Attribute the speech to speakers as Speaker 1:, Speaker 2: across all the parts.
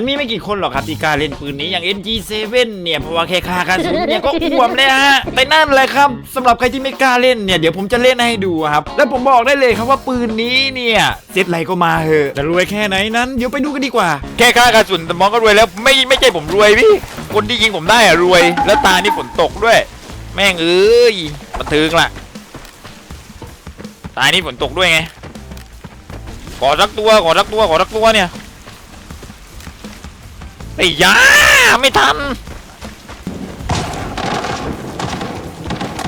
Speaker 1: มันมีไม่กี่คนหรอกครับที่กล้าเล่นปืนนี้อย่าง NG7 เนี่ยเพราะว่าแค่ค่ากระสุนเนี่ยก็อ้วมเลยฮะแต่นั่นแหละครับสำหรับใครที่ไม่กล้าเล่นเนี่ยเดี๋ยวผมจะเล่นให้ดูครับ และผมบอกได้เลยครับว่าปืนนี้เนี่ยเซตไรก็มาเหอะแต่รวยแค่ไหนนั้นเดี๋ยวไปดูกันดีกว่า
Speaker 2: แค่ค่ากระสุนแต่มองก็รวยแล้วไม่ไม่ใช่ผมรวยพี่ คนที่ยิงผมได้อะรวย แล้วตานี่ฝนตกด้วย แม่งเอ้ยบันทึกละตานี่ฝนตกด้วยไงขอสักตัวขอสักตัวขอสักตัวเนี่ย ไอ้ยาไม่ทัน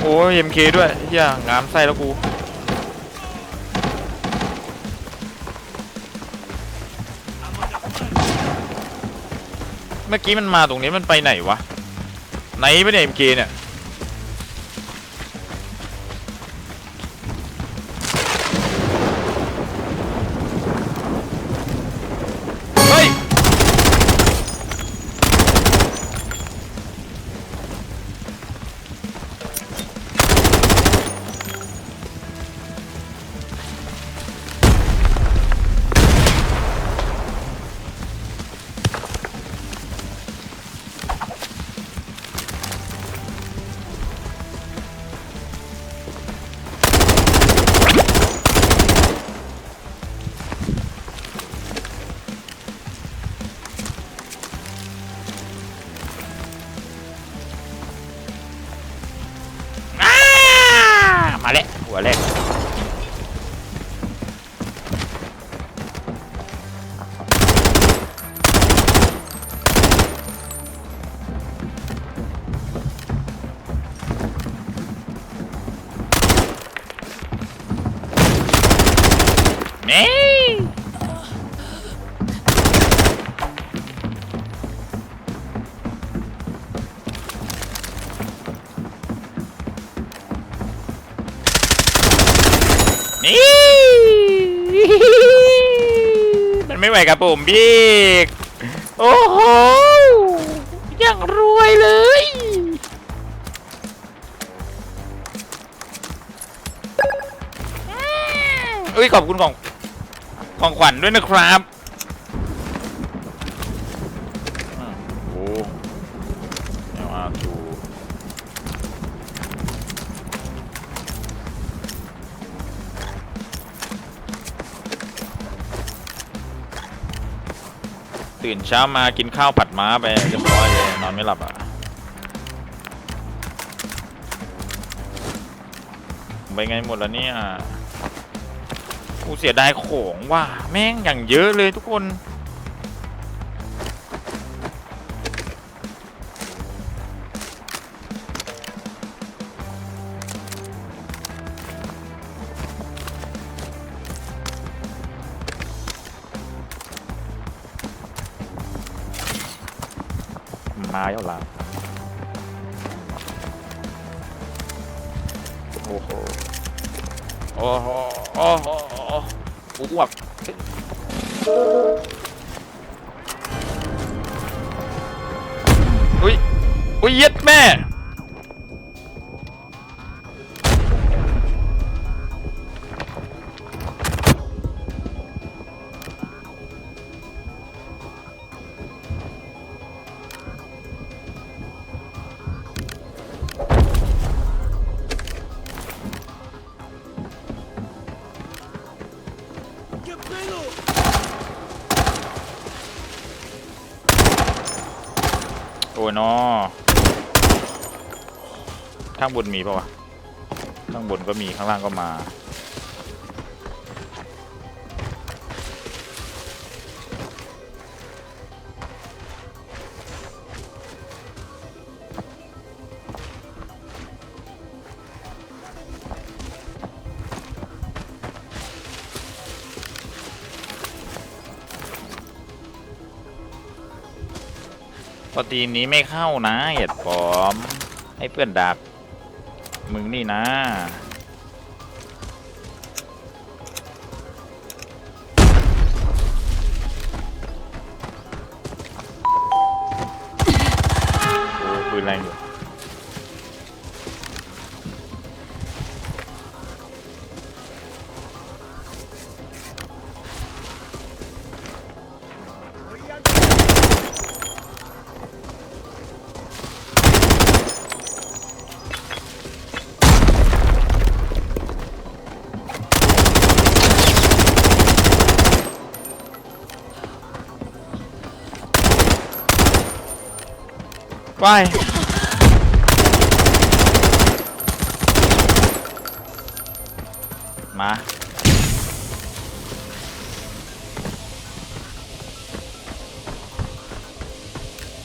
Speaker 2: โอ้ยเอ็มเคด้วยอย่างามไส้แล้วกู เมื่อกี้มันมาตรงนี้มันไปไหนวะ ไหนไม่ได้เอ็มเคเนี่ย แล้วหัวแรก นไม่ไหวกับผมพี่โอ้โหยังรวยเลยเอ้ยขอบคุณของของขวัญด้วยนะครับ ตื่นเช้ามากินข้าวผัดม้าไปเรียบร้อยเลยนอนไม่หลับอะไปไงหมดแล้วเนี่ยกูเสียดายของว่ะแม่งอย่างเยอะเลยทุกคน มาแล้วล่ะโอ้โหโอ้โหโอ้โหอ้วกอุ้ยอุ้ยเย็ดแม่ โอ้ยนอข้างบนมีปะวะ ข้างบนก็มีข้างล่างก็มา อตีนี้ไม่เข้านะเหยียดปลอม ให้เพื่อนดัก มึงนี่นะปืนแรงอยู่ ไป มา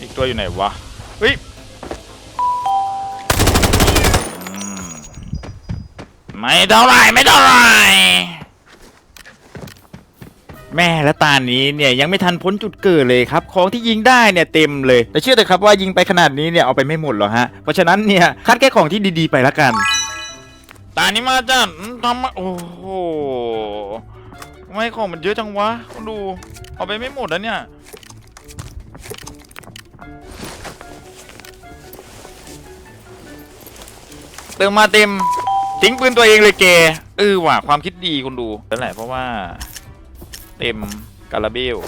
Speaker 2: อีกตัวอยู่ไหนวะ เฮ้ยไม่เท่าไรไม่เท่าไร แม่และตานี้เนี่ยยังไม่ทันพ้นจุดเกิดเลยครับของที่ยิงได้เนี่ยเต็มเลยแต่เชื่อเถอะครับว่ายิงไปขนาดนี้เนี่ยเอาไปไม่หมดหรอกฮะเพราะฉะนั้นเนี่ยคัดแค่ของที่ดีๆไปละกัน ตานี้มาจ้ะทำมาโอ้โหไม่ของมันเยอะจังวะคุณดูเอาไปไม่หมดแล้วเนี่ยเติมมาเต็มทิ้งปืนตัวเองเลยเกเออว่ะความคิดดีคุณดูนั่นแหละเพราะว่า เต็มกาลาเบล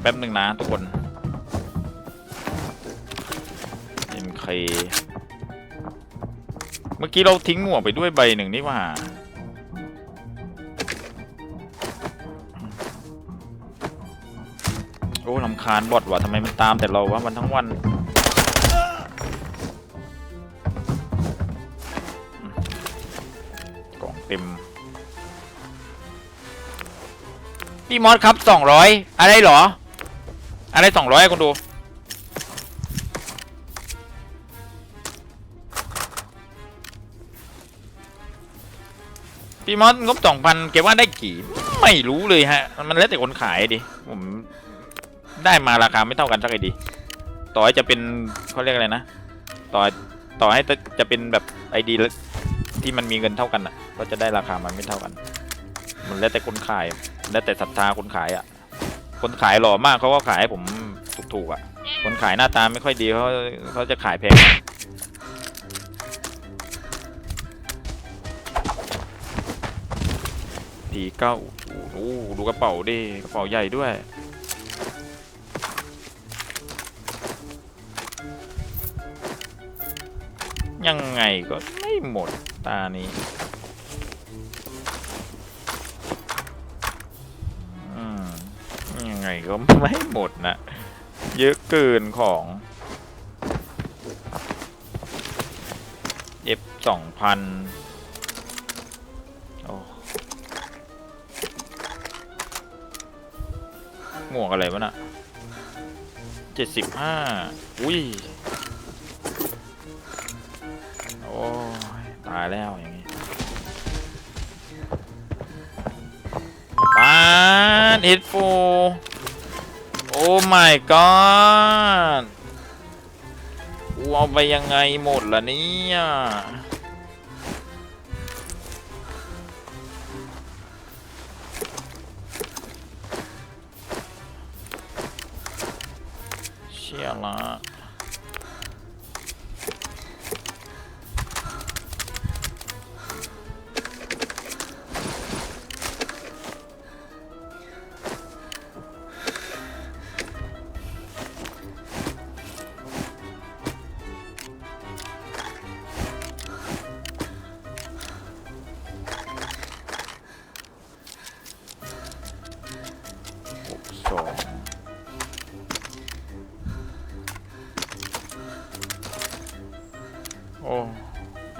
Speaker 2: แป๊บหนึ่งนะทุกคน MK เมื่อกี้เราทิ้งหมวกไปด้วยใบหนึ่งนี่ว่าำคาญบอดว่ะทำไมมันตามแต่เราวะมันทั้งวันกล่องเต็มพี่มอสครับสองร้อยอะไรหรอ อะไรสองร้อยคุณดูพี่มอสงบสองพันเก็บว่าได้กี่ ไม่รู้เลยฮะ มันแล้วแต่คนขายดิ ผม ได้มาราคาไม่เท่ากันสักไอดี ต่อให้จะเป็นเขาเรียกอะไรนะ ต่อต่อให้จะเป็นแบบไอดีที่มันมีเงินเท่ากันอะ ก็จะได้ราคามันไม่เท่ากัน มันแล้วแต่คนขาย แล้วแต่ศรัทธาคนขายอะ คนขายหล่อมากเขาก็ขายให้ผมถูกๆอะ คนขายหน้าตาไม่ค่อยดีเขาเขาจะขายแพงดีเก้าโอ้ดูกระเป๋าดิ กระเป๋าใหญ่ด้วย ยังไงก็ไม่หมดตานี้ยังไงก็ไม่หมดนะ เยอะเกินของเอฟสองพันโอ้หมวกอะไรวะน่ะเจ็ดสิบห้าอุ้ย แล้วอย่างนี้ปานเฮดโฟโอ้ my god กูเอาไปยังไงหมดล่ะเนี่ย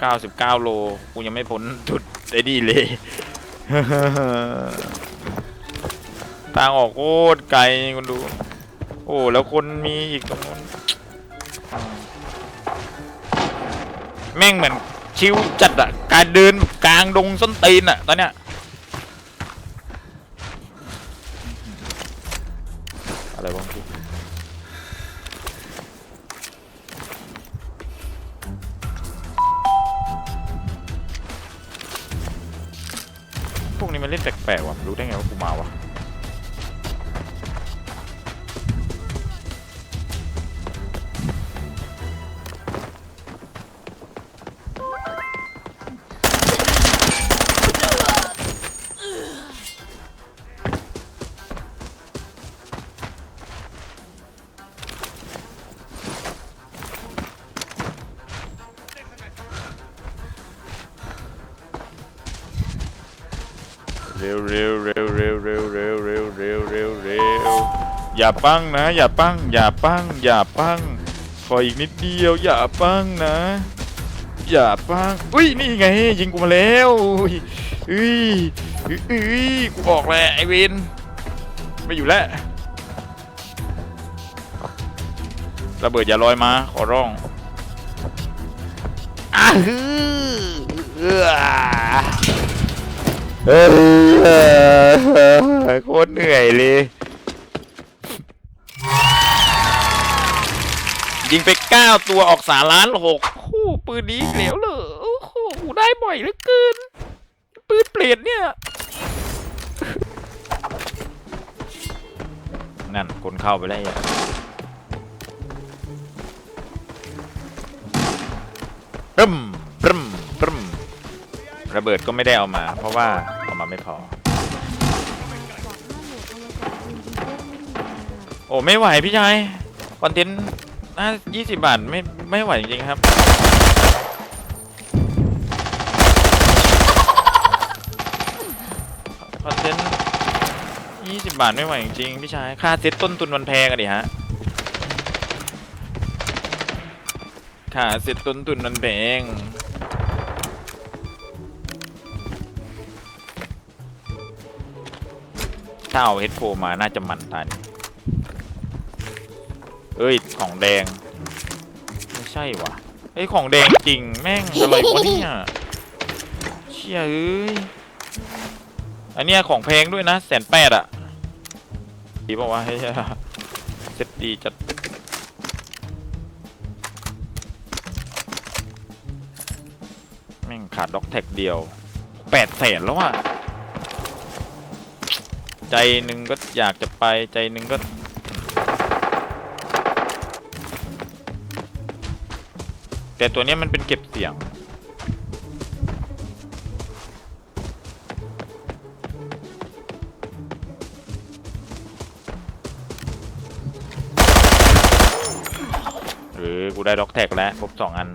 Speaker 2: ก้าสิบเก้าโล กูยังไม่พ้นจุดไอ้นี่เลย ทางออกโคตรไกลคุณดู โอ้ แล้วคนมีอีกตรงนู้น แม่งเหมือนชิวจัดอะการเดินกลางดงส้นตีนอะตอนเนี้ยอะไรวะพี่ เล่นแปลกๆว่ะรู้ได้ไงว่ากูมาวะ อย่าปั้งนะ อย่าปั้ง อย่าปั้ง อย่าปั้งขออีกนิดเดียว อย่าปั้งนะ อย่าปั้งอุ้ยนี่ไง ยิงกูมาแล้วอุ้ยอุ้ยอุ้ยกูบอกแล้วไอเวนไม่อยู่แล้วระเบิดอย่าลอยมา ขอร้องอ้าฮือเอื้อเออโคตรเหนื่อยเลย ยิงไป 9 ตัวออกสาล้านหกคู่ปืนนี้อีกแล้วเหรอโอ้โหได้บ่อยเหลือเกิน ปืนเปลี่ยนเนี่ย นั่นคนเข้าไปแล้วอะปรึมปรึมปรึมระเบิดก็ไม่ได้เอามา เพราะว่าเอามาไม่พอ โอ้ไม่ไหวพี่ชายคอนเทนต์ น่ายี่สิบบาทไม่ไม่ไหวจริงๆครับ คอนเทนต์ยี่สิบบาทไม่ไหวจริงๆพี่ชาย ค่าเซ็ตต้นทุนมันแพงอะดิฮะ ค่าเซ็ตต้นทุนมันแพง ถ้าเอาเฮดโฟมาน่าจะมันตานี้เอ้ย แดง ไม่ใช่วะเอ้ของแดงจริงแม่งอะไรวะเนี่ยเชี่ยเอ้ยอันเนี้ยของแพงด้วยนะแสนแปดอะดีบอกว่าเฮ้ยเซ็ตดีจัดแม่งขาดด็อกแท็กเดียวแปดแสนแล้วอะใจหนึ่งก็อยากจะไปใจหนึ่งก็ แต่ตัวนี้มันเป็นเก็บเสียง หรือกูได้ด็อกแท็กแล้วครบสองอัน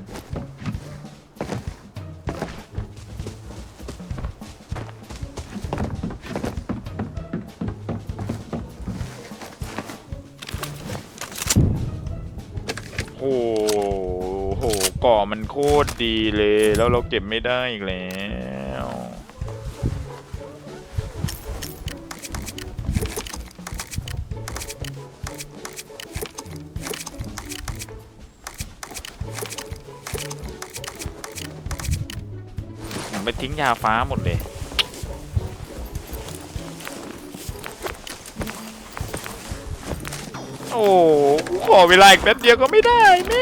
Speaker 2: โอ้ ก่อมันโคตรดีเลย แล้วเราเก็บไม่ได้อีกแล้วไปทิ้งยาฟ้าหมดเลยโอ้ขอเวลาอีกแป๊บเดียวก็ไม่ได้แม่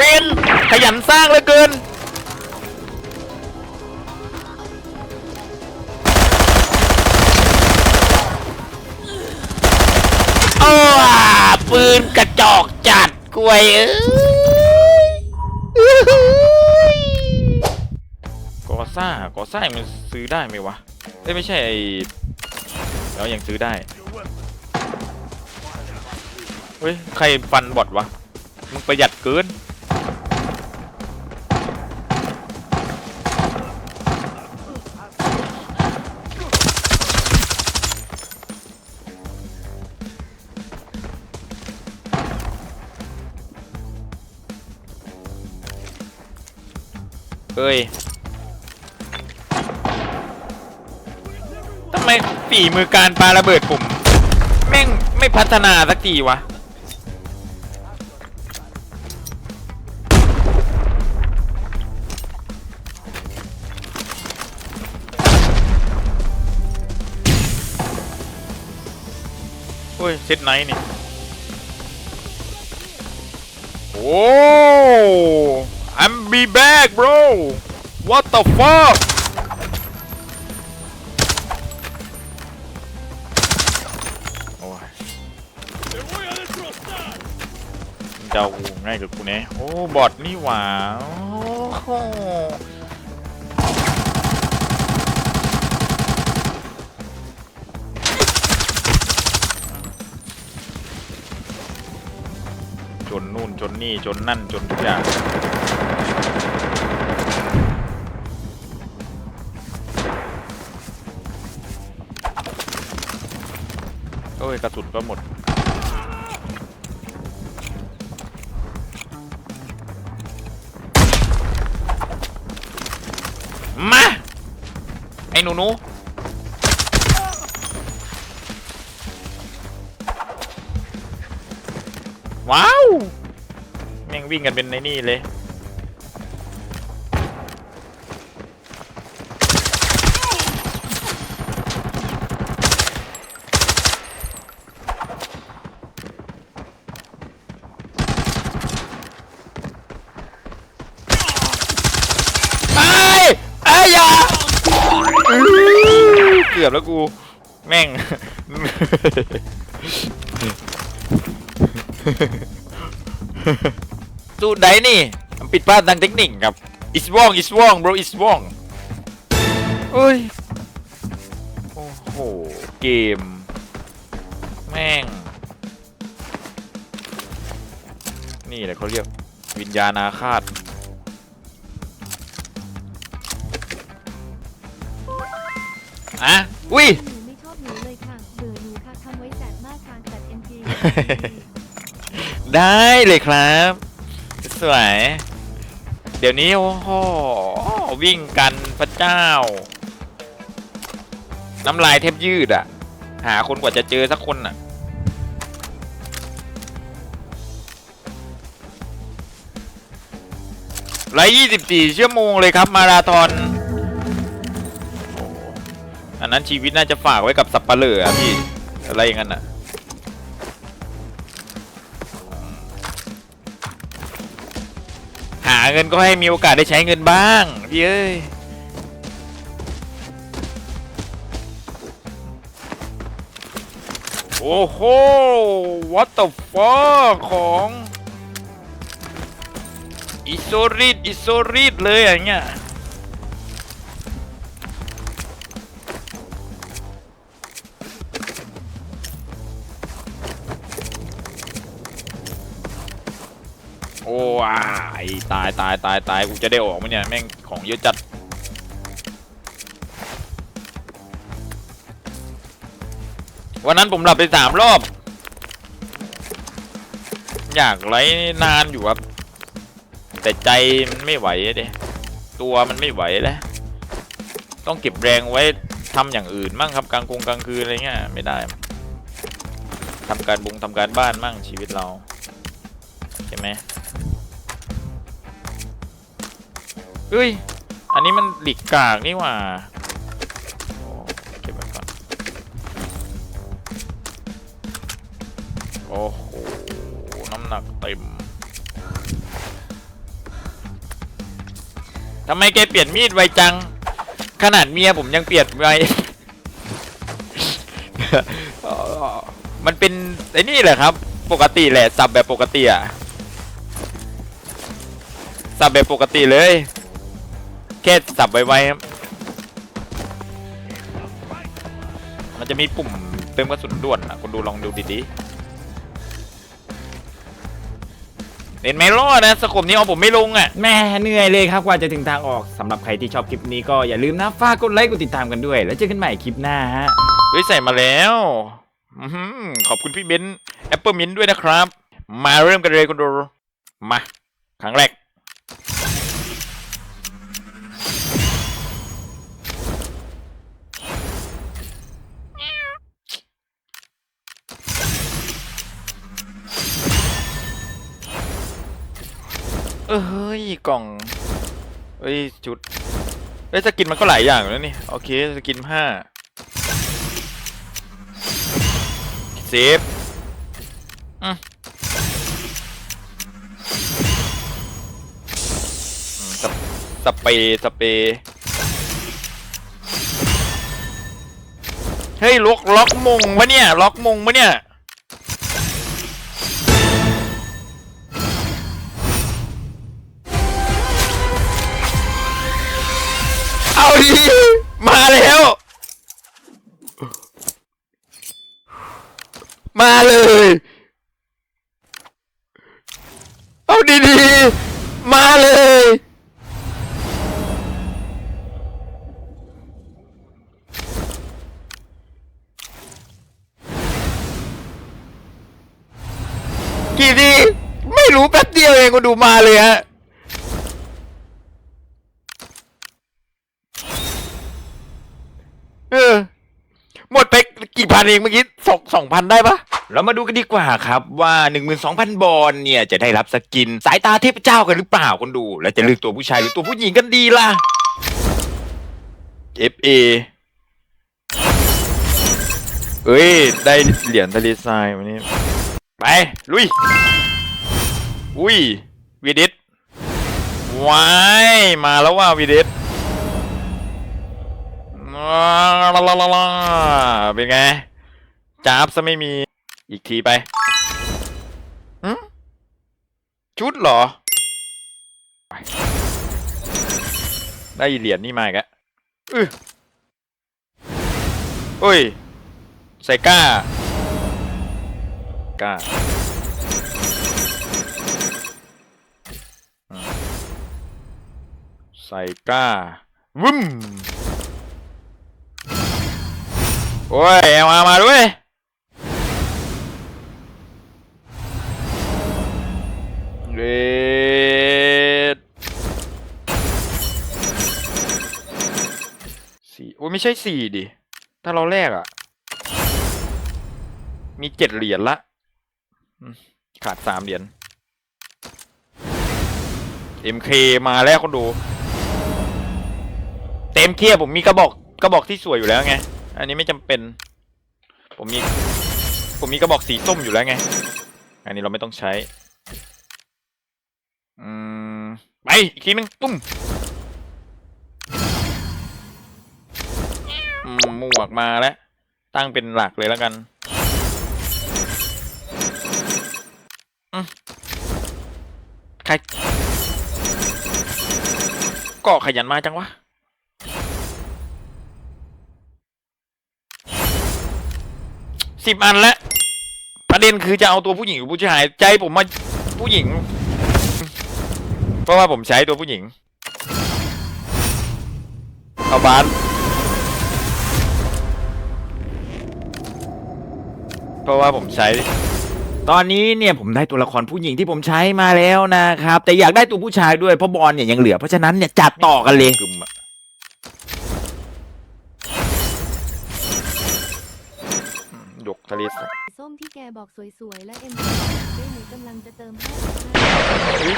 Speaker 2: เวนขยันสร้างเหลือเกินโอ้ปืนกระจอกจัดกล้วยเอ้ยกอซ่ากอซ่ามันซื้อได้ไหมวะเอ้ยไม่ใช่ไอแล้วยังซื้อได้เฮ้ยใครฟันบอดวะมึงประหยัดเกิน ฮ้ยทำไมฝีมือการปาระเบิดผม แม่งไม่พัฒนาสักทีวะโอ้ยเซตไนท์นี่ โอ้ I'm be back bro what the fuck โอ้ยเจ้าง่ายกับกูเนี่ยโอ้ บอทนี่หว่าจนนู่นจนนี่จนนั่นจนทุกอย่าง โอ้ยกระสุนก็หมด มา ไอ้หนูหนูว้าว แม่งวิ่งกันเป็นในนี่เลย อบแล้วกู แม่ง สูตรไหนนี่มันปิดพลาดทางเทคนิคครับ is wrong is wrong bro is wrong เอ้ย โอ้โห เกม แม่ง นี่แหละเขาเรียกวิญญาณอาฆาต อะอุ้ย
Speaker 3: หนูไม่ชอบหนูเลยค่ะเบื่อหนูค่ะทำไว้แสบมากค่ะแต่เอ็มพี
Speaker 2: ได้เลยครับ สวย เดี๋ยวนี้ โอ้โหวิ่งกันพระเจ้า น้ำลายแทบยืดอะหาคนกว่าจะเจอสักคนอะร้อยยี่สิบสี่ชั่วโมงเลยครับ มาราธอนโอ้อั นนั้นชีวิตน่าจะฝากไว้กับสับปะเหร่อะพี่อะไรอย่างนั้นอะหาเงินก็ให้มีโอกาสได้ใช้เงินบ้างพี่เอ้ยโอ้โห what the fuck ของอิโซริดอิโซริดเลยอย่างเงี้ย โอ้ยตายตายตายตายกูจะได้ออกไหมเนี่ยแม่งของเยอะจัดวันนั้นผมหลับไปสามรอบ อยากไลนานอยู่ครับ แต่ใจมันไม่ไหวเด้ตัวมันไม่ไหวแล้ว ต้องเก็บแรงไว้ทำอย่างอื่นมั่งครับกลางกงกลางคืนอะไรเงี้ยไม่ได้ทำการบุงทำการบ้านมั่งชีวิตเรา ใช่ไหม เฮ้ย อันนี้มันหลีกกากนี่หว่าโอ้เก็บไว้ก่อน โอ้โห น้ำหนักเต็ม ทำไมแกเปลี่ยนมีดไวจัง ขนาดเมียผมยังเปลี่ยนไว มันเป็นไอ้นี่แหละครับ ปกติแหละสับแบบปกติอะสับแบบปกติเลย แค่สับไวๆครับ มันจะมีปุ่มเติมกระสุนด่วนอะคุณดูลองดูดีๆเห็นไหมรอดนะสกบนี้เอาผมไม่ลงอะ
Speaker 1: แม่เหนื่อยเลยครับกว่าจะถึงทางออกสำหรับใครที่ชอบคลิปนี้ก็อย่าลืมนะฝากกดไลค์กดติดตามกันด้วย แล้วเจอกันใหม่คลิปหน้าฮะ
Speaker 2: เฮ้ยใส่มาแล้วอื้อหือขอบคุณพี่เบนซ์แอปเปิลมินด้วยนะครับ มาเริ่มกันเลยคุณดู มา ครั้งแรก กล่องเฮ้ยจุดเฮ้ยสกินมันก็หลายอย่างแล้วนี่โอเคสกินห้าเซฟอืมสเปสเปรย์สเปรย์เฮ้ยล็อกล็อกมงปะเนี่ยล็อกมงปะเนี่ย เอาดีมาแล้ว มาเลย เอาดีๆ มาเลย กี่ทีไม่รู้แป๊บเดียวเองก็ดูมาเลยฮะ หมดไปกี่พันเองเมื่อกี้สองสองพันได้ปะเรามาดูกันดีกว่าครับว่า 12,000 บอลเนี่ยจะได้รับสกิน สายตาเทพเจ้ากันหรือเปล่าคนดู แล้วจะเลือกตัวผู้ชายหรือตัวผู้หญิงกันดีล่ะ FA เอ้ย ได้เหรียญทะเลทรายวันนี้ ไป ลุย อุ้ยวีดิสว้าย มาแล้วว่าวีดิส เป็นไงจ้าบซะไม่มีอีกทีไปหึชุดเหรอ ได้เหรียญนี่มาอีกแล้วอื้อเอ้ย ใส่ก้า ก้าใส่ก้าวุ้ม โอ้ยเอามามาด้วยเรดสี่โอ้ยไม่ใช่สี่ดิ ถ้าเราแรกอะมีเจ็ดเหรียญละ ขาดสามเหรียญ MK มาแล้วคนดู เต็มเทียบผมมีกระบอกกระบอกที่สวยอยู่แล้วไง อันนี้ไม่จำเป็น ผมมี ผมมีกระบอกสีส้มอยู่แล้วไง อันนี้เราไม่ต้องใช้ อืม ไป อีกทีนึงตุ้มอืมหมวกมาแล้ว ตั้งเป็นหลักเลยแล้วกันอืมใครก็ขยันมาจังวะ สิบอันแล้วประเด็นคือจะเอาตัวผู้หญิงหรือผู้ชาย ใจผมมาผู้หญิง เพราะว่าผมใช้ตัวผู้หญิง เอาบาสเพราะว่าผมใช้
Speaker 1: ตอนนี้เนี่ยผมได้ตัวละครผู้หญิงที่ผมใช้มาแล้วนะครับ แต่อยากได้ตัวผู้ชายด้วยเพราะบอลเนี่ยยังเหลือเพราะฉะนั้นเนี่ยจัดต่อกันเลย
Speaker 2: กึมอะ อืมยกทะเลสาบ
Speaker 3: ส้มที่แกบอกสวยๆ และเอ็มได้หนูกำลังจะเติมให้
Speaker 2: อุ๊ย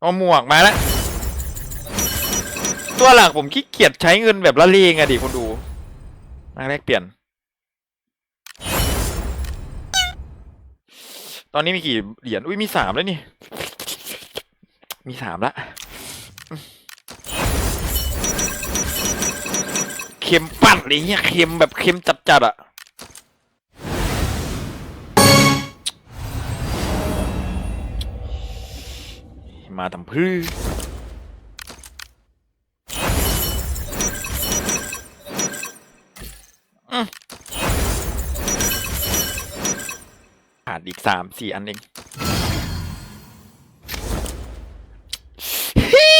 Speaker 2: เอาหมวกมาแล้ว ตัวหลักผมขี้เกียจใช้เงินแบบละเลงอะดิคนดูมาแรกเปลี่ยน ตอนนี้มีกี่เหรียญ อุ้ยมีสามแล้วนี่ มีสามละ เค็มปัดเลยเนี่ยเค็มแบบเค็มจัดๆอะ มาทำพื้อืมขาดอีกสามสี่อันเองฮี่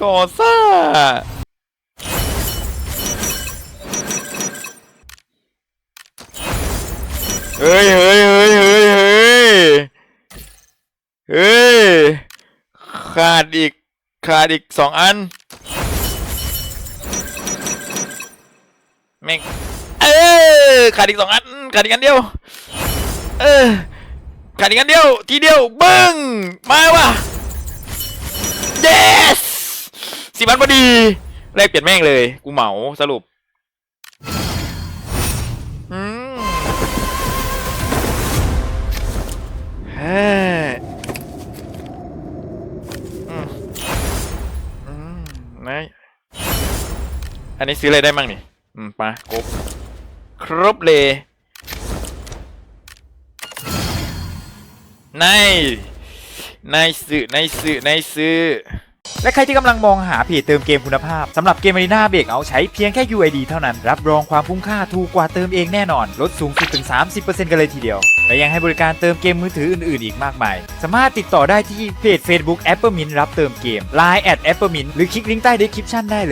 Speaker 2: กอซ่าเฮ้ยเฮ้ยเฮ้ยเฮ้ยเฮ้ย เฮ้ย ขาดอีก ขาดอีกสองอันแม่งเออขาดอีกสองอัน ขาดอีกอันเดียว เออ ขาดอีกอันเดียว ทีเดียวบิ้ง มาว่ะ yes สิบอันพอดีแลกเปลี่ยนแม่งเลย กูเหมาสรุป อันนี้ซื้ออะไรได้มั่งนี่ อืมไปะครบครบเลยในในซื้อในซื้อในซื้อ
Speaker 1: และใครที่กำลังมองหาเพจเติมเกมคุณภาพสำหรับเกม Arena Breakout ใช้เพียงแค่ UID เท่านั้น รับรองความคุ้มค่าถูกกว่าเติมเองแน่นอน ลดสูงสุดถึง 30%กันเลยทีเดียว และยังให้บริการเติมเกมมือถืออื่นๆ อีกมากมาย สามารถติดต่อได้ที่เพจ Facebook a p p l e m i n t รับเติมเกม Line at a p p l e m i n t หรือคลิกลิงก์ใต้ description ได้เลย